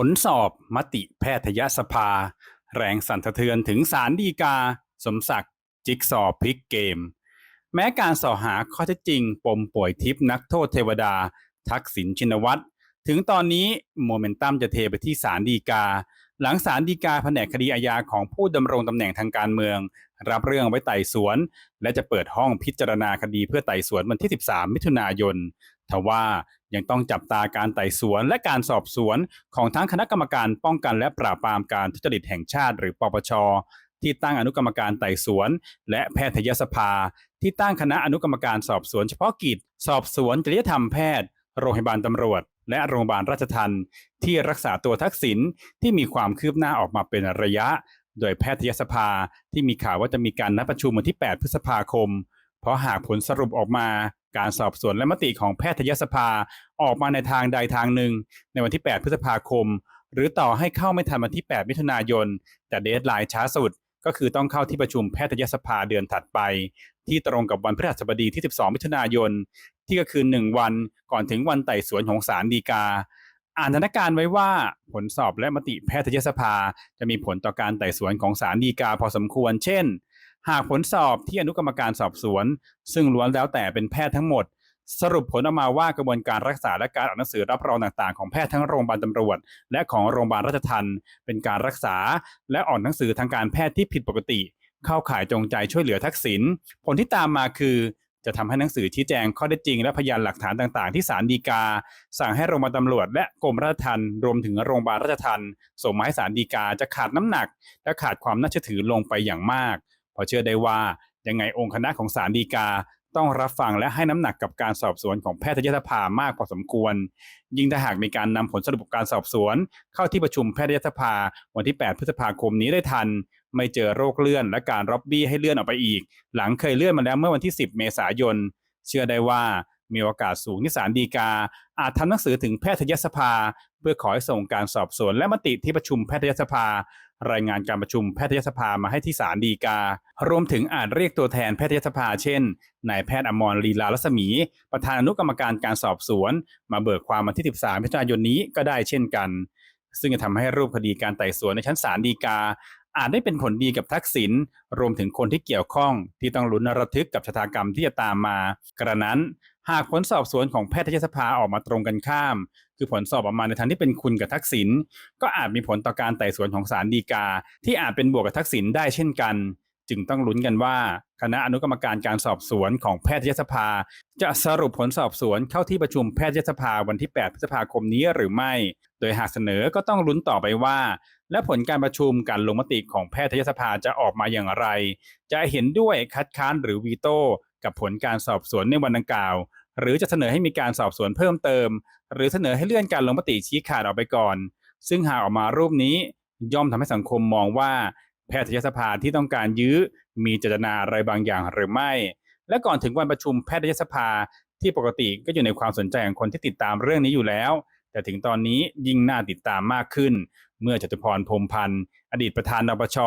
ผลสอบมติแพทยสภา แรงสั่นสะเทือนถึงศาลฎีกา สมศักดิ์จิกซอพลิกเกม แม้การสอหาข้อเท็จจริง ปมป่วยทิพนักโทษเทวดา ทักษิณชินวัตร ถึงตอนนี้โมเมนตัมจะเทไปที่ศาลฎีกา หลังศาลฎีกาแผนกคดีอาญาของผู้ดำรงตำแหน่งทางการเมือง รับเรื่องไว้ไต่สวน และจะเปิดห้องพิจารณาคดีเพื่อไต่สวนวันที่ 13 มิถุนายนทว่ายังต้องจับตาการไต่สวนและการสอบสวนของทั้งคณะกรรมการป้องกันและปราบปรามการทุจริตแห่งชาติหรือปปชที่ตั้งอนุกรรมการไต่สวน และแพทยสภา ที่ตั้งคณะอนุกรรมการสอบสวนเฉพาะกิจ สอบสวนจริยธรรมแพทย์ โรงพยาบาลตำรวจ และโรงพยาบาลราชทันที่รักษาตัวทักษิณที่มีความคืบหน้าออกมาเป็นระยะ โดยแพทยสภาที่มีข่าวว่าจะมีการนัดประชุมวันที่ 8 พฤษภาคม เพราะหากผลสรุปออกมาการสอบสวนและมติของแพทยสภาออกมาในทางใดทางหนึ่ง ในวันที่ 8 พฤษภาคม หรือต่อให้เข้าไม่ทันวันที่ 8 มิถุนายน แต่เดทไลน์ช้าสุด ก็คือต้องเข้าที่ประชุมแพทยสภาเดือนถัดไป ที่ตรงกับวันพฤหัสบดีที่ 12 มิถุนายน ที่ก็คือ 1 วันก่อนถึงวันไต่สวนของศาลฎีกา อ่านสถานการณ์ไว้ว่าผลสอบและมติแพทยสภา จะมีผลต่อการไต่สวนของศาลฎีกาพอสมควร เช่น หากผลสอบที่อนุกรรมการสอบสวน ซึ่งล้วนแล้วแต่เป็นแพทย์ทั้งหมด สรุปผลออกมาว่ากระบวนการรักษาและการออกหนังสือรับรองต่างๆของแพทย์ทั้งโรงพยาบาลตำรวจ และของโรงพยาบาลราชทันเป็นการรักษาและออกหนังสือทางการแพทย์ที่ผิดปกติ เข้าข่ายจงใจช่วยเหลือทักษิณผลที่ตามมาคือ จะทำให้หนังสือชี้แจงข้อเท็จริงและพยานหลักฐานต่างๆ ที่ศาลฎีกา สั่งให้โรงพยาบาลตำรวจ และกรมราชทัณฑ์รวมถึงโรงพยาบาลราชทัณฑ์ส่งมาให้ศาลฎีกาจะขาดน้ำหนัก และขาดความน่าเชื่อถือลงไปอย่างมากพราะเชื่อได้ว่ายังไงองค์คณะของศาลฎีกาต้องรับฟังและให้น้ำหนักกับการสอบสวนของแพทยสภามากพอสมควร ยิ่งถ้าหากมีการนำผลสรุปการสอบสวน เข้าที่ประชุมแพทยสภาวันที่ 8 พฤษภาคมนี้ได้ทัน ไม่เจอโรคเลื่อนและการร็อบบี้ให้เลื่อนออกไปอีก หลังเคยเลื่อนมาแล้วเมื่อวันที่ 10 เมษายน เชื่อได้ว่ามีโอกาสสูงที่ศาลฎีกา อาจทำหนังสือถึงแพทยสภา เพื่อขอให้ส่งการสอบสวนและมติที่ประชุมแพทยสภา รายงานการประชุมแพทยสภามาให้ที่ศาลฎีกา รวมถึงอาจเรียกตัวแทนแพทยสภาเช่นนายแพทย์อมรลีลารัศมี ประธานอนุกรรมการการสอบสวน มาเบิกความวันที่ 13มิถุนายนนี้ก็ได้เช่นกัน ซึ่งจะทำให้รูปคดีการไต่สวนในชั้นศาลฎีกา อาจได้เป็นผลดีกับทักษิณรวมถึงคนที่เกี่ยวข้อง ที่ต้องลุ้นระทึกกับชะตากรรมที่จะตามมา กระนั้น หากผลสอบสวนของแพทยสภาออกมาตรงกันข้าม คือผลสอบออกมาในทางที่เป็นคุณกับทักษิณก็อาจมีผลต่อการไต่สวนของศาลฎีกา ที่อาจเป็นบวกกับทักษิณได้เช่นกัน จึงต้องลุ้นกันว่า คณะอนุกรรมการการสอบสวนของแพทยสภา จะสรุปผลสอบสวนเข้าที่ประชุมแพทยสภาวันที่ 8 พฤษภาคมนี้หรือไม่ โดยหากเสนอก็ต้องลุ้นต่อไปว่า และผลการประชุมการลงมติของแพทยสภาจะออกมาอย่างไร จะเห็นด้วยคัดค้านหรือวีโต้กับผลการสอบสวนในวันดังกล่าว หรือจะเสนอให้มีการสอบสวนเพิ่มเติม หรือเสนอให้เลื่อนการลงมติชี้ขาดออกไปก่อน ซึ่งหากออกมารูปนี้ย่อมทำให้สังคมมองว่า แพทยสภาที่ต้องการยื้อ มีเจตนาอะไรบางอย่างหรือไม่ และก่อนถึงวันประชุมแพทยสภาที่ปกติก็อยู่ในความสนใจของคนที่ติดตามเรื่องนี้อยู่แล้ว แต่ถึงตอนนี้ยิ่งน่าติดตามมากขึ้น เมื่อจตุพรพรมพันธ์อดีตประธานนปช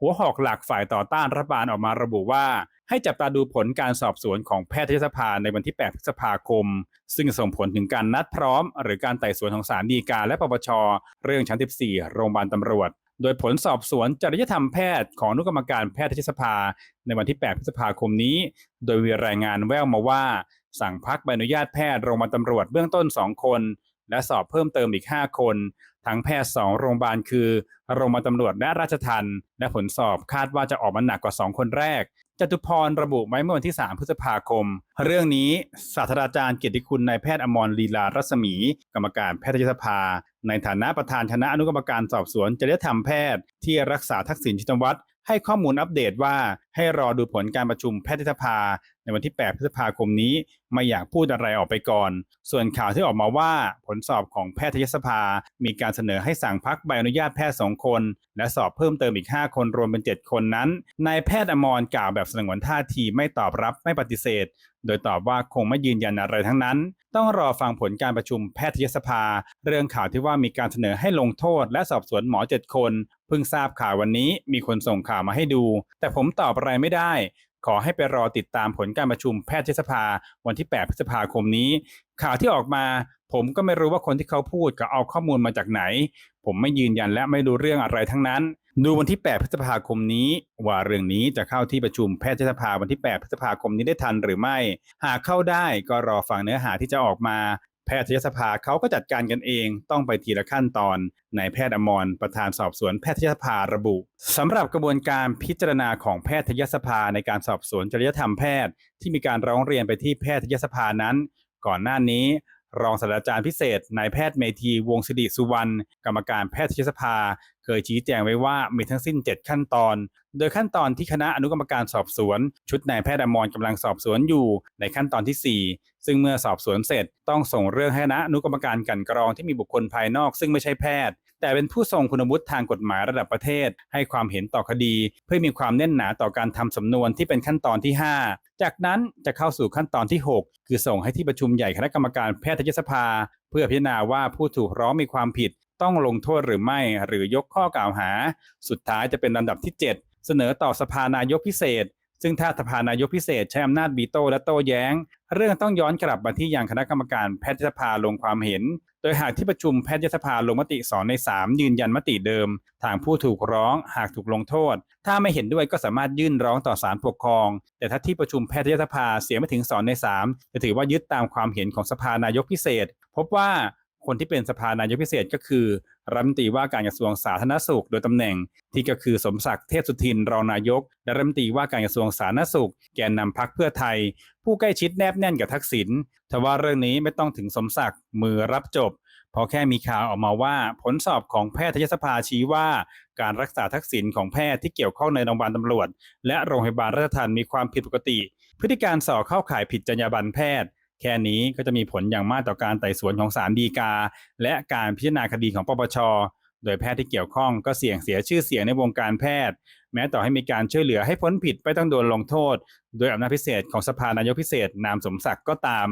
หัวหอกหลักฝ่ายต่อต้านรัฐบาลออกมาระบุว่า ให้จับตาดูผลการสอบสวนของแพทยสภาในวันที่ 8 พฤษภาคม ซึ่งส่งผลถึงการนัดพร้อม หรือการไต่สวนของศาลฎีกาและปปช เรื่องชั้น 14 โรงพยาบาลตำรวจ โดยผลสอบสวนจริยธรรมแพทย์ของอนุกรรมการแพทยสภา ในวันที่ 8 พฤษภาคมนี้ โดยมีรายงานแววมาว่า สั่งพักใบอนุญาตแพทย์โรงพยาบาลตำรวจเบื้องต้น 2 คน และสอบเพิ่มเติมอีก 5 คน ทั้งแพทย์ 2 โรงพยาบาลคือโรงพยาบาลตำรวจและราชทัณฑ์และผลสอบคาดว่าจะออกมาหนักกว่า 2 คนแรกจตุพรระบุไว้เมื่อวันที่ 3 พฤษภาคม เรื่องนี้ศาสตราจารย์เกียรติคุณนายแพทย์อมรลีลารัศมี กรรมการแพทยสภา ในฐานะประธานคณะอนุกรรมการสอบสวนจริยธรรมแพทย์ที่รักษาทักษิณชินวัตร ให้ข้อมูลอัปเดตว่าให้รอดูผลการประชุมแพทยสภา ในวันที่ 8 พฤษภาคมนี้ ไม่อยากพูดอะไรออกไปก่อน ส่วนข่าวที่ออกมาว่าผลสอบของแพทยสภา มีการเสนอให้สั่งพักใบอนุญาตแพทย์2คน และสอบเพิ่มเติมอีก 5 คนรวมเป็น 7 คนนั้นนายแพทย์อมรกล่าวแบบสงวนท่าทีไม่ตอบรับไม่ปฏิเสธ โดยตอบว่าคงไม่ยืนยันอะไรทั้งนั้น ต้องรอฟังผลการประชุมแพทยสภา เรื่องข่าวที่ว่ามีการเสนอให้ลงโทษและสอบสวนหมอ 7 คน เพิ่งทราบข่าววันนี้มีคนส่งข่าวมาให้ดู แต่ผมตอบอะไรไม่ได้ ขอให้ไปรอติดตามผลการประชุมแพทยสภาวันที่ 8 พฤษภาคมนี้ ข่าวที่ออกมา ผมก็ไม่รู้ว่าคนที่เขาพูดเขาเอาข้อมูลมาจากไหน ผมไม่ยืนยันและไม่รู้เรื่องอะไรทั้งนั้น ดูวันที่ 8 พฤษภาคมนี้ ว่าเรื่องนี้จะเข้าที่ประชุมแพทยสภาวันที่ 8 พฤษภาคมนี้ได้ทันหรือไม่ หากเข้าได้ก็รอฟังเนื้อหาที่จะออกมา แพทยสภาเขาก็จัดการกันเองต้องไปทีละขั้นตอนนายแพทย์อมรประธานสอบสวนแพทยสภาระบุสำหรับกระบวนการพิจารณาของแพทยสภาในการสอบสวนจริยธรรมแพทย์ ที่มีการร้องเรียนไปที่แพทยสภานั้น ก่อนหน้านี้ รองศาสตราจารย์พิเศษนายแพทย์เมธีวงศ์สิริสุวรรณกรรมการแพทยสภา เคยชี้แจงไว้ว่ามีทั้งสิ้น 7 ขั้นตอน โดยขั้นตอนที่คณะอนุกรรมการสอบสวน ชุดนายแพทย์อมรกำลังสอบสวนอยู่ในขั้นตอนที่ 4 ซึ่งเมื่อสอบสวนเสร็จต้องส่งเรื่องให้คณะอนุกรรมการกลันกรองที่มีบุคคลภายนอก ซึ่งไม่ใช่แพทย์ แต่เป็นผู้ทรงคุณวุฒิทางกฎหมายระดับประเทศ ให้ความเห็นต่อคดี เพื่อมีความแน่นหนาต่อการทำสำนวนที่เป็นขั้นตอนที่ 5 จากนั้นจะเข้าสู่ขั้นตอนที่ 6 คือส่งให้ที่ประชุมใหญ่คณะกรรมการแพทยสภา เพื่อพิจารณาว่าผู้ถูกร้องมีความผิด ต้องลงโทษหรือไม่หรือยกข้อกล่าวหา สุดท้ายจะเป็นลำดับที่ 7 เสนอต่อสภานายกพิเศษซึ่งถ้าสภานายกพิเศษใช้อำนาจบีโต้และโต้แย้ง เรื่องต้องย้อนกลับมาที่ยังคณะกรรมการแพทยสภาลงความเห็น ดยหากที่ประชุมแพทยสภาลงมติ2ใน 3 ยืนยันมติเดิม ทางผู้ถูกร้องหากถูกลงโทษ ถ้าไม่เห็นด้วยก็สามารถยื่นร้องต่อศาลปกครอง แต่ถ้าที่ประชุมแพทยสภาเสียไม่ถึง2ใน 3 จะถือว่ายึดตามความเห็นของสภานายกพิเศษ พบว่า คนที่เป็นสภานายกพิเศษก็คือรัฐมนตรีว่าการกระทรวงสาธารณสุข โดยตำแหน่งที่ก็คือสมศักดิ์เทพสุทินรองนายก และรัฐมนตรีว่าการกระทรวงสาธารณสุข แกนนำพักเพื่อไทย ผู้ใกล้ชิดแนบแน่นกับทักษิณทว่าเรื่องนี้ไม่ต้องถึงสมศักดิ์มือรับจบพราะแค่มีข่าวออกมาว่าผลสอบของแพทยสภาชี้ว่าการรักษาทักษิณของแพทย์ที่เกี่ยวข้องในโรงพยาบาลตำรวจ และโรงพยาบาลราชทัณฑ์มีความผิดปกติ พฤติการสอบเข้าข่ายผิดจรรยาบรรณแพทย์ แค่นี้ก็จะมีผลอย่างมากต่อการไต่สวนของศาลฎีกา และการพิจารณาคดีของปปช โดยแพทย์ที่เกี่ยวข้องก็เสี่ยงเสียชื่อเสียงในวงการแพทย์ แม้ต่อให้มีการช่วยเหลือให้พ้นผิดไม่ต้องโดนลงโทษ โดยอำนาจพิเศษของสภานายกพิเศษนามสมศักดิ์ก็ตาม